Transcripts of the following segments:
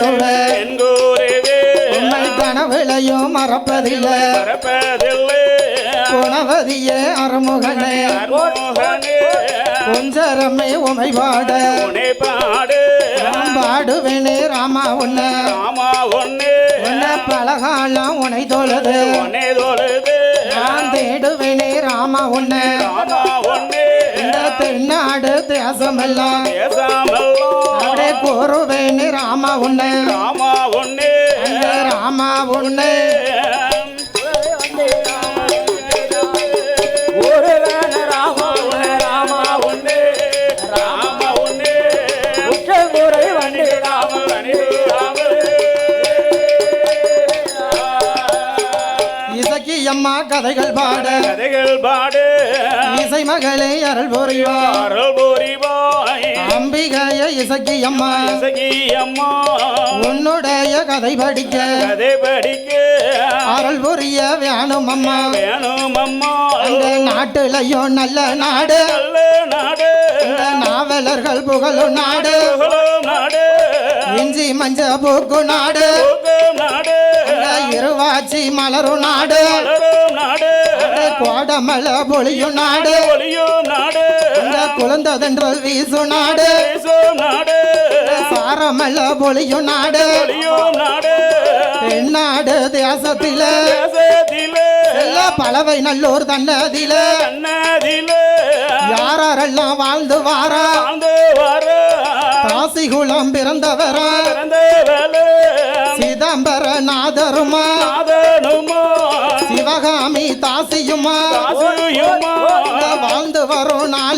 குருவே உண்மை கனவிலையும் மறப்பதில்லை. குணவதியே அருமோகனே. கொஞ்சரமே உமை பாட. பாடுவேனே ராமா உன்னை. உன்னை. பலகாலம் உனை தொழுது. நான் தேடுவேனே ராமா உன்னை. இந்த தென்னாடு தேசமெல்லாம். கூறுவேனே ராமா உன்னை. ராமா உன்னை. ராமா இசக்கி அம்மா கதைகள் பாட. கதைகள் பாடு. இசை மகளே அருள் புரிவார் அருள் புரிவாய். அம்பிகைய இசக்கி அம்மா அம்மா உன்னுடைய கதை படிக்க. கதை படிக்க. அருள் புரிய வேணும் அம்மா வேணும் அம்மா அந்த நாட்டுலயும் நல்ல நாடு. நல்ல நாடு. இந்த நாவலர்கள் புகழும் நாடு. நாடு. இஞ்சி மஞ்ச பூக்கு நாடு. நாடு. இந்த இருவாச்சி மலரும் நாடு. நாடு. இந்த கோடமலை பொழியும் நாடு. ஒளியும் நாடு. இந்த குழந்ததென்றல் வீசு நாடு. சாரமல்ல பொழியும் நாடு. நாடு. தேசத்தில. பலவை நல்லூர் தன்னதில. யாரெல்லாம் வாழ்ந்து வாரா? வர. காசிகுளம் பிறந்தவரா? பிறந்த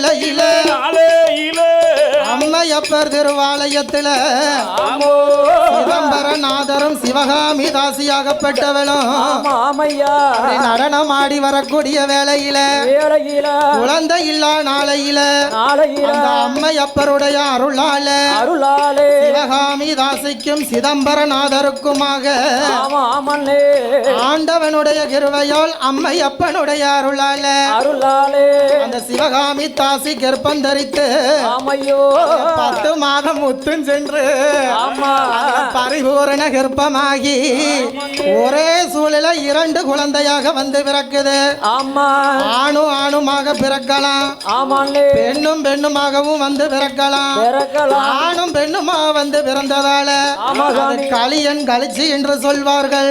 அலையில நாளையில அம்மையப்பர் திருவாலயத்துல சிதம்பரநாதரும் சிவகாமி அப்படி நடனம் ஆடி வரக்கூடிய வேளையில வேலையில குழந்தை இல்லா நாளையில அந்த அம்மையப்பருடைய அருளால அருளாலே. சிவகாமி தாசிக்கும் சிதம்பரநாதருக்குமாக ஆண்டவனுடைய கிருவையால் அம்மையப்பனுடைய அருளால அருளாலே. அந்த சிவகாமி தாசி கர்ப்பம் தரித்து பத்து மாதம் முத்தும் சென்று பரிபூரண கர்ப்பமாகி ஒரே சூழல இரண்டு குழந்தையாக வந்து பிறக்குது. ஆணும் ஆணுமாக பிறக்கலாம். பெண்ணும் பெண்ணுமாகவும் வந்து பிறக்கலாம். ஆணும் பெண்ணுமா வந்து பிறந்ததால களியன் கழிச்சு என்று சொல்வார்கள்.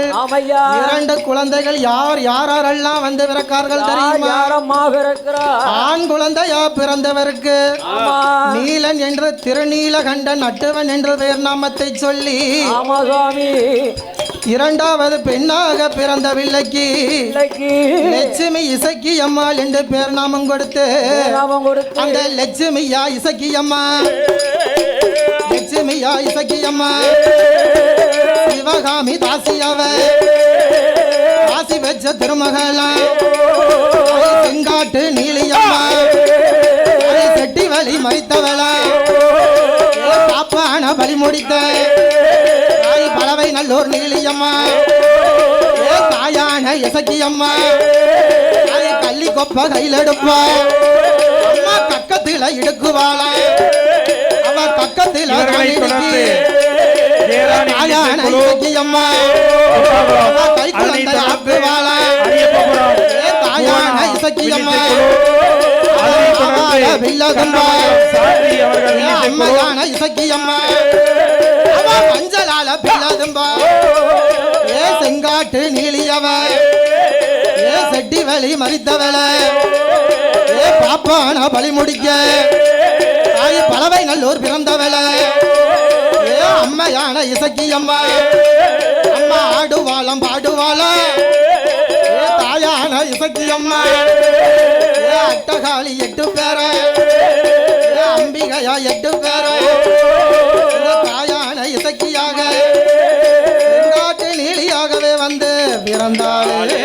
இரண்டு குழந்தைகள் யார் யாரெல்லாம் வந்து பிறக்கார்கள் தெரியுமா? ஆண் குழந்தையா பிறந்தவருக்கு. நீலன் என்று திருநீலகண்டன் நட்டுவன் என்று பெயர் நாமத்தை சொல்லி இரண்டாவது பெண்ணாக பிறந்த பிள்ளைக்கு லட்சுமி இசக்கி அம்மாள் என்று பேர் நாமம் கொடுத்து. அந்த லட்சுமியா இசக்கி அம்மா லட்சுமியா இசக்கி அம்மா சிவகாமி தாசி வச்ச திருமகளா செங்காட்டு நீலியம்மா செட்டி வழி மறித்தவளா. முடித்த தாய் பலவை நல்லோர் நீலியம்மா தாயான இசக்கியம்மா. தாய் கள்ளி கொப்ப கையில் எடுப்பா. அம்மா கக்கத்தில இடுக்குவாளா. அவ கக்கத்தில தாயான இசக்கியம்மா. கை குழந்தை ஆக்குவாளா. தாயான இசக்கியம்மா. அம்மையான இசக்கியம்மா. மஞ்சளால பிள்ளதும்பா ஏ செங்காட்டு நீலியவ. ஏ செட்டி வலி மறித்தவள. ஏ பாப்பான பலி முடிக்க. தாய் பலவை நல்லூர் பிறந்தவள. ஏ அம்மையான இசக்கி அம்மா ஆடுவாளம் பாடுவாளா. ஏ தாயான இசக்கியம்மா. ஏ அட்டகாளி எட்டு பேர. ஏ அம்பிகையா எட்டு பேர. வந்து பிறந்தாலே